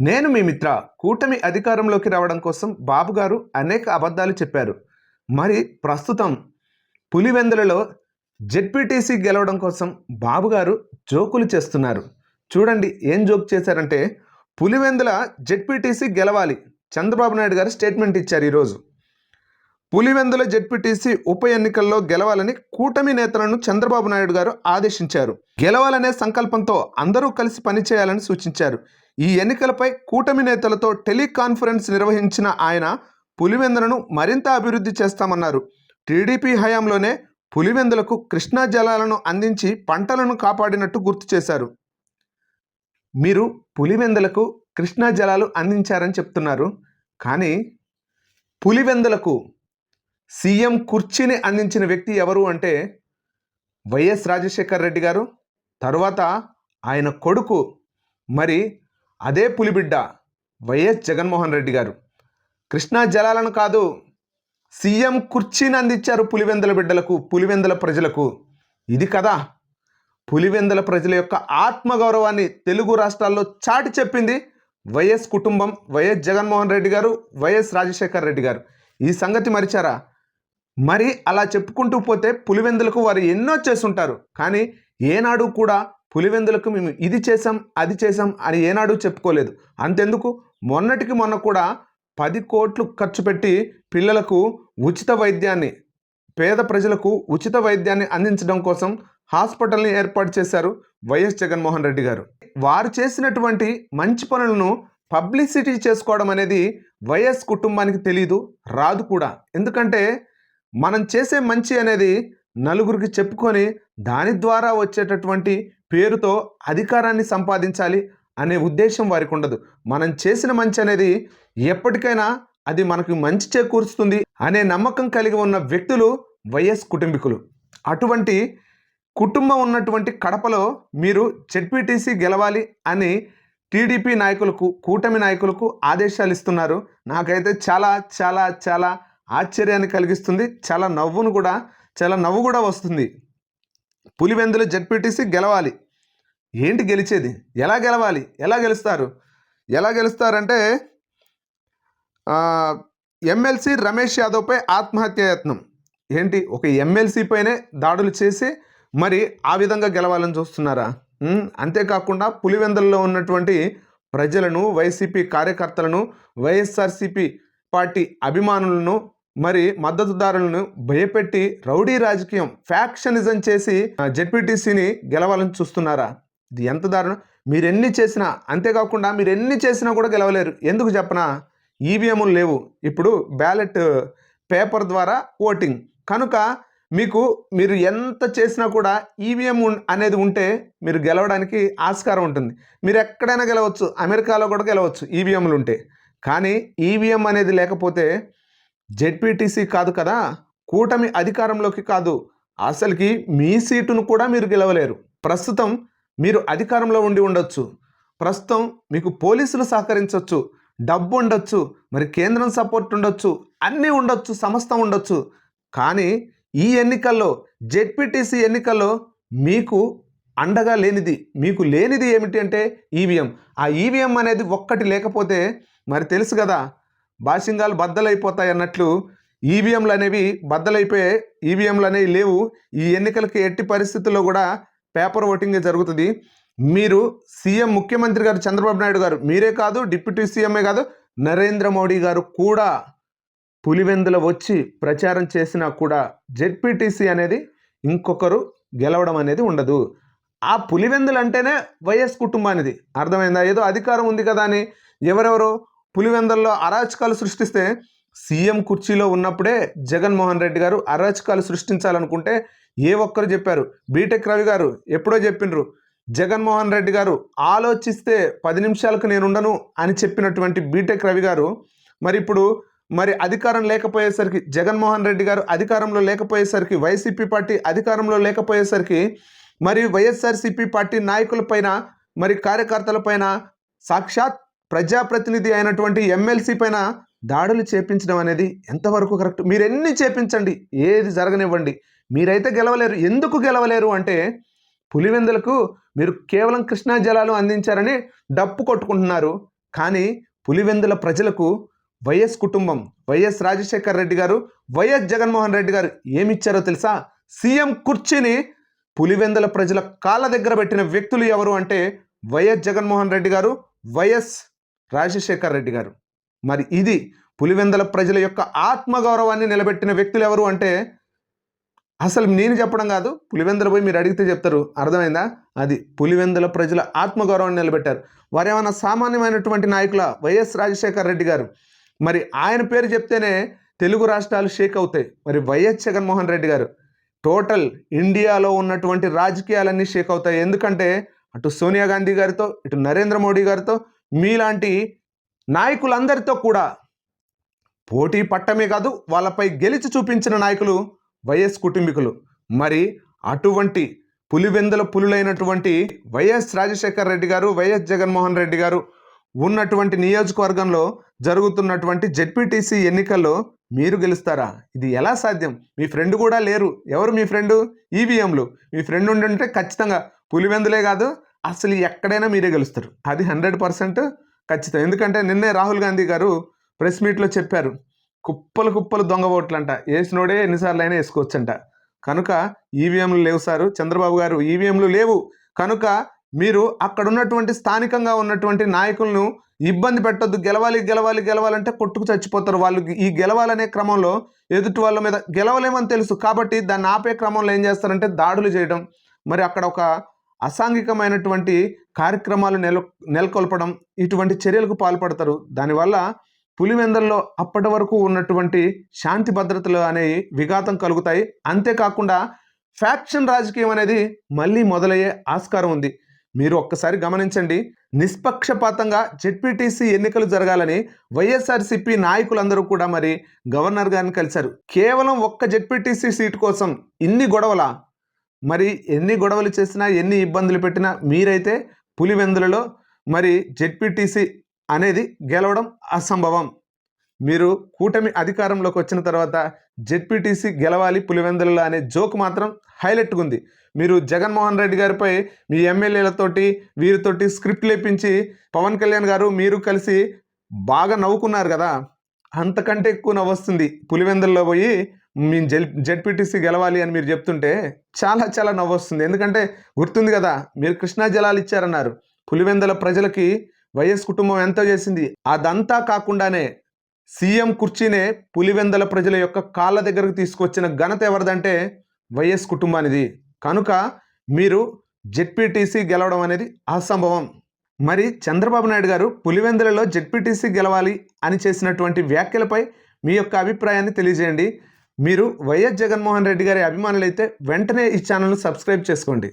నేను మీ మిత్ర కూటమి అధికారంలోకి రావడం కోసం బాబు గారు అనేక అబద్ధాలు చెప్పారు. మరి ప్రస్తుతం పులివెందులలో జెడ్పీటీసీ గెలవడం కోసం బాబు గారు జోకులు చేస్తున్నారు. చూడండి ఏం జోక్ చేశారంటే పులివెందుల జెడ్పీటీసీ గెలవాలి. చంద్రబాబు నాయుడు గారు స్టేట్మెంట్ ఇచ్చారు ఈరోజు. పులివెందుల జెడ్పీటీసీ ఉప ఎన్నికల్లో గెలవాలని కూటమి నేతలను చంద్రబాబు నాయుడు గారు ఆదేశించారు. గెలవాలనే సంకల్పంతో అందరూ కలిసి పనిచేయాలని సూచించారు. ఈ ఎన్నికలపై కూటమి నేతలతో టెలికాన్ఫరెన్స్ నిర్వహించిన ఆయన పులివెందులను మరింత అభివృద్ధి చేస్తామన్నారు. టీడీపీ హయాంలోనే పులివెందులకు కృష్ణా జలాలను అందించి పంటలను కాపాడినట్టు గుర్తు చేశారు. మీరు పులివెందులకు కృష్ణా జలాలు అందించారని చెప్తున్నారు. కానీ పులివెందులకు సీఎం కుర్చీని అందించిన వ్యక్తి ఎవరు అంటే వైఎస్ రాజశేఖర్ రెడ్డి గారు. తరువాత ఆయన కొడుకు మరి అదే పులిబిడ్డ వైఎస్ జగన్మోహన్ రెడ్డి గారు. కృష్ణా జలాలను కాదు సీఎం కుర్చీని అందించారు పులివెందుల బిడ్డలకు పులివెందుల ప్రజలకు. ఇది కదా పులివెందుల ప్రజల యొక్క ఆత్మగౌరవాన్ని తెలుగు రాష్ట్రాల్లో చాటి చెప్పింది వైఎస్ కుటుంబం వైఎస్ జగన్మోహన్ రెడ్డి గారు వైఎస్ రాజశేఖర్ రెడ్డి గారు. ఈ సంగతి మరిచారా? మరి అలా చెప్పుకుంటూ పోతే పులివెందులకు వారు ఎన్నో చేసుంటారు కానీ ఏనాడు కూడా పులివెందులకు మేము ఇది చేసాం అది చేసాం అని ఏనాడు చెప్పుకోలేదు. అంతెందుకు? మొన్నటికి మొన్న కూడా పది కోట్లు ఖర్చు పెట్టి పిల్లలకు ఉచిత వైద్యాన్ని పేద ప్రజలకు ఉచిత వైద్యాన్ని అందించడం కోసం హాస్పిటల్ని ఏర్పాటు చేశారు వైఎస్ జగన్మోహన్ రెడ్డి గారు. వారు చేసినటువంటి మంచి పనులను పబ్లిసిటీ చేసుకోవడం అనేది వైఎస్ కుటుంబానికి తెలీదు రాదు కూడా. ఎందుకంటే మనం చేసే మంచి అనేది నలుగురికి చెప్పుకొని దాని ద్వారా వచ్చేటటువంటి పేరుతో అధికారాన్ని సంపాదించాలి అనే ఉద్దేశం వారికి ఉండదు. మనం చేసిన మంచి అనేది ఎప్పటికైనా అది మనకు మంచి చేకూరుస్తుంది అనే నమ్మకం కలిగి ఉన్న వ్యక్తులు వైఎస్ కుటుంబీకులు. అటువంటి కుటుంబం ఉన్నటువంటి కడపలో మీరు జెడ్పీటీసీ గెలవాలి అని టీడీపీ నాయకులకు కూటమి నాయకులకు ఆదేశాలు ఇస్తున్నారు. నాకైతే చాలా చాలా చాలా ఆశ్చర్యాన్ని కలిగిస్తుంది. చాలా నవ్వును కూడా చాలా నవ్వు కూడా వస్తుంది. పులివెందులు జడ్పీటీసీ గెలవాలి. ఏంటి గెలిచేది? ఎలా గెలవాలి? ఎలా గెలుస్తారు? ఎలా గెలుస్తారంటే ఎమ్మెల్సీ రమేష్ యాదవ్పై ఆత్మహత్య యత్నం. ఏంటి? ఒక ఎమ్మెల్సీ పైనే దాడులు చేసి మరి ఆ విధంగా గెలవాలని చూస్తున్నారా? అంతేకాకుండా పులివెందుల్లో ఉన్నటువంటి ప్రజలను వైసీపీ కార్యకర్తలను వైఎస్ఆర్సీపీ పార్టీ అభిమానులను మరి మద్దతుదారులను భయపెట్టి రౌడీ రాజకీయం ఫ్యాక్షనిజం చేసి జెడ్పీటీసీని గెలవాలని చూస్తున్నారా? ఇది ఎంత దారుణం? మీరు ఎన్ని చేసినా అంతేకాకుండా మీరు ఎన్ని చేసినా కూడా గెలవలేరు. ఎందుకు చెప్పనా? ఈవీఎంలు లేవు. ఇప్పుడు బ్యాలెట్ పేపర్ ద్వారా ఓటింగ్. కనుక మీకు మీరు ఎంత చేసినా కూడా ఈవీఎం అనేది ఉంటే మీరు గెలవడానికి ఆస్కారం ఉంటుంది. మీరు ఎక్కడైనా గెలవచ్చు. అమెరికాలో కూడా గెలవచ్చు. ఈవీఎంలు ఉంటే. కానీ ఈవీఎం అనేది లేకపోతే జెడ్పీటీసీ కాదు కదా కూటమి అధికారంలోకి కాదు. అసలుకి మీ సీటును కూడా మీరు గెలవలేరు. ప్రస్తుతం మీరు అధికారంలో ఉండి ఉండొచ్చు. ప్రస్తుతం మీకు పోలీసులు సహకరించవచ్చు డబ్బు ఉండొచ్చు. మరి కేంద్రం సపోర్ట్ ఉండొచ్చు. అన్నీ ఉండొచ్చు. సంస్థ ఉండొచ్చు. కానీ ఈ ఎన్నికల్లో జెడ్పీటీసీ ఎన్నికల్లో మీకు అండగా లేనిది మీకు లేనిది ఏమిటి అంటే ఈవీఎం. ఆ ఈవీఎం అనేది ఒక్కటి లేకపోతే మరి తెలుసు కదా బాసింగాలు బద్దలైపోతాయి అన్నట్లు ఈవీఎంలు అనేవి బద్దలైపోయే ఈవీఎంలు అనేవి లేవు. ఈ ఎన్నికలకి ఎట్టి పరిస్థితుల్లో కూడా పేపర్ ఓటింగ్ జరుగుతుంది. మీరు సీఎం ముఖ్యమంత్రి గారు చంద్రబాబు నాయుడు గారు మీరే కాదు డిప్యూటీ సీఎంఏ కాదు నరేంద్ర మోడీ గారు కూడా పులివెందుల వచ్చి ప్రచారం చేసినా కూడా జెడ్పీటీసీ అనేది ఇంకొకరు గెలవడం అనేది ఉండదు. ఆ పులివెందులు అంటేనే వైఎస్ కుటుంబానిది. అర్థమైందా? ఏదో అధికారం ఉంది కదా అని ఎవరెవరో పులివెందల్లో అరాచకాలు సృష్టిస్తే సీఎం కుర్చీలో ఉన్నప్పుడే జగన్మోహన్ రెడ్డి గారు అరాచకాలు సృష్టించాలనుకుంటే ఏ ఒక్కరు చెప్పారు? బీటెక్ రవి గారు ఎప్పుడో చెప్పిండ్రు. జగన్మోహన్ రెడ్డి గారు ఆలోచిస్తే పది నిమిషాలకు నేను ఉండను అని చెప్పినటువంటి బీటెక్ రవి గారు మరి ఇప్పుడు మరి అధికారం లేకపోయేసరికి జగన్మోహన్ రెడ్డి గారు అధికారంలో లేకపోయేసరికి వైసీపీ పార్టీ అధికారంలో లేకపోయేసరికి మరి వైఎస్ఆర్సీపీ పార్టీ నాయకులపైన మరి కార్యకర్తలపైన సాక్షాత్ ప్రజాప్రతినిధి అయినటువంటి ఎమ్మెల్సీ పైన దాడులు చేపించడం అనేది ఎంతవరకు కరెక్ట్? మీరు ఎన్ని చేపించండి ఏది జరగనివ్వండి మీరైతే గెలవలేరు. ఎందుకు గెలవలేరు అంటే పులివెందులకు మీరు కేవలం కృష్ణా జలాలు అందించారని డప్పు కొట్టుకుంటున్నారు. కానీ పులివెందుల ప్రజలకు వైఎస్ కుటుంబం వైఎస్ రాజశేఖర్ రెడ్డి గారు వైఎస్ జగన్మోహన్ రెడ్డి గారు ఏమిచ్చారో తెలుసా? సీఎం కుర్చీని పులివెందుల ప్రజల కాళ్ళ దగ్గర పెట్టిన వ్యక్తులు ఎవరు అంటే వైఎస్ జగన్మోహన్ రెడ్డి గారు వైఎస్ రాజశేఖర్ రెడ్డి గారు. మరి ఇది పులివెందల ప్రజల యొక్క ఆత్మగౌరవాన్ని నిలబెట్టిన వ్యక్తులు ఎవరు అంటే అసలు నేను చెప్పడం కాదు పులివెందుల పోయి మీరు అడిగితే చెప్తారు. అర్థమైందా? అది పులివెందుల ప్రజల ఆత్మగౌరవాన్ని నిలబెట్టారు. వారు ఏమైనా సామాన్యమైనటువంటి నాయకుల వైఎస్ రాజశేఖర్ రెడ్డి గారు? మరి ఆయన పేరు చెప్తేనే తెలుగు రాష్ట్రాలు షేక్ అవుతాయి. మరి వైఎస్ జగన్మోహన్ రెడ్డి గారు టోటల్ ఇండియాలో ఉన్నటువంటి రాజకీయాలన్నీ షేక్ అవుతాయి. ఎందుకంటే అటు సోనియా గాంధీ గారితో ఇటు నరేంద్ర మోడీ గారితో మీలాంటి నాయకులందరితో కూడా పోటీ పట్టమే కాదు వాళ్ళపై గెలిచి చూపించిన నాయకులు వైఎస్ కుటుంబీకులు. మరి అటువంటి పులివెందుల పులులైనటువంటి వైఎస్ రాజశేఖర్ రెడ్డి గారు వైఎస్ జగన్మోహన్ రెడ్డి గారు ఉన్నటువంటి నియోజకవర్గంలో జరుగుతున్నటువంటి జెడ్పీటీసీ ఎన్నికల్లో మీరు గెలుస్తారా? ఇది ఎలా సాధ్యం? మీ ఫ్రెండ్ కూడా లేరు. ఎవరు మీ ఫ్రెండ్? ఈవీఎంలు. మీ ఫ్రెండ్ ఉండుంటే ఖచ్చితంగా పులివెందులే కాదు అసలు ఎక్కడైనా మీరే గెలుస్తారు. అది హండ్రెడ్ పర్సెంట్ ఖచ్చితం. ఎందుకంటే నిన్నే రాహుల్ గాంధీ గారు ప్రెస్ మీట్లో చెప్పారు. కుప్పలు కుప్పలు దొంగ ఓట్లంట. వేసినోడే ఎన్నిసార్లు అయినా వేసుకోవచ్చంట. కనుక ఈవీఎంలు లేవు సారు. చంద్రబాబు గారు ఈవీఎంలు లేవు. కనుక మీరు అక్కడ ఉన్నటువంటి స్థానికంగా ఉన్నటువంటి నాయకులను ఇబ్బంది పెట్టొద్దు. గెలవాలి గెలవాలి గెలవాలంటే కొట్టుకు చచ్చిపోతారు. వాళ్ళు ఈ గెలవాలనే క్రమంలో ఎదుటి వాళ్ళ మీద గెలవలేమని తెలుసు. కాబట్టి దాన్ని ఆపే క్రమంలో ఏం చేస్తారంటే దాడులు చేయడం. మరి అక్కడ ఒక అసాంఘికమైనటువంటి కార్యక్రమాలు నెల నెలకొల్పడం ఇటువంటి చర్యలకు పాల్పడతారు. దానివల్ల పులివెందల్లో అప్పటి వరకు ఉన్నటువంటి శాంతి భద్రతలు అనేవి విఘాతం కలుగుతాయి. అంతేకాకుండా ఫ్యాక్షన్ రాజకీయం అనేది మళ్ళీ మొదలయ్యే ఆస్కారం ఉంది. మీరు ఒక్కసారి గమనించండి. నిష్పక్షపాతంగా జెడ్పీటీసీ ఎన్నికలు జరగాలని వైఎస్ఆర్సీపీ నాయకులందరూ కూడా మరి గవర్నర్ గారిని కలిశారు. కేవలం ఒక్క జెడ్పీటీసీ సీటు కోసం ఇన్ని గొడవల? మరి ఎన్ని గొడవలు చేసినా ఎన్ని ఇబ్బందులు పెట్టినా మీరైతే పులివెందులలో మరి జెడ్పీటీసీ అనేది గెలవడం అసంభవం. మీరు కూటమి అధికారంలోకి వచ్చిన తర్వాత జెడ్పీటీసీ గెలవాలి పులివెందులలో అనే జోక్ మాత్రం హైలైట్గా ఉంది. మీరు జగన్మోహన్ రెడ్డి గారిపై మీ ఎమ్మెల్యేలతోటి వీరితోటి స్క్రిప్ట్ లేపించి పవన్ కళ్యాణ్ గారు మీరు కలిసి బాగా నవ్వుకున్నారు కదా? అంతకంటే ఎక్కువ నవ్వొస్తుంది పులివెందుల్లో పోయి మేము జెడ్ జెడ్పీటీసీ గెలవాలి అని మీరు చెప్తుంటే చాలా చాలా నవ్వొస్తుంది. ఎందుకంటే గుర్తుంది కదా మీరు కృష్ణా జలాలు ఇచ్చారన్నారు. పులివెందల ప్రజలకి వైఎస్ కుటుంబం ఎంతో చేసింది. అదంతా కాకుండానే సీఎం కుర్చీనే పులివెందల ప్రజల యొక్క కాళ్ళ దగ్గరకు తీసుకొచ్చిన ఘనత ఎవరిదంటే వైఎస్ కుటుంబానిది. కనుక మీరు జెడ్పీటీసీ గెలవడం అనేది అసంభవం. మరి చంద్రబాబు నాయుడు గారు పులివెందులలో జెడ్పీటీసీ గెలవాలి అని చేసినటువంటి వ్యాఖ్యలపై మీ యొక్క అభిప్రాయాన్ని తెలియజేయండి. మీరు వైఎస్ జగన్మోహన్ రెడ్డి గారి అభిమానులైతే వెంటనే ఈ ఛానల్ను సబ్స్క్రైబ్ చేసుకోండి.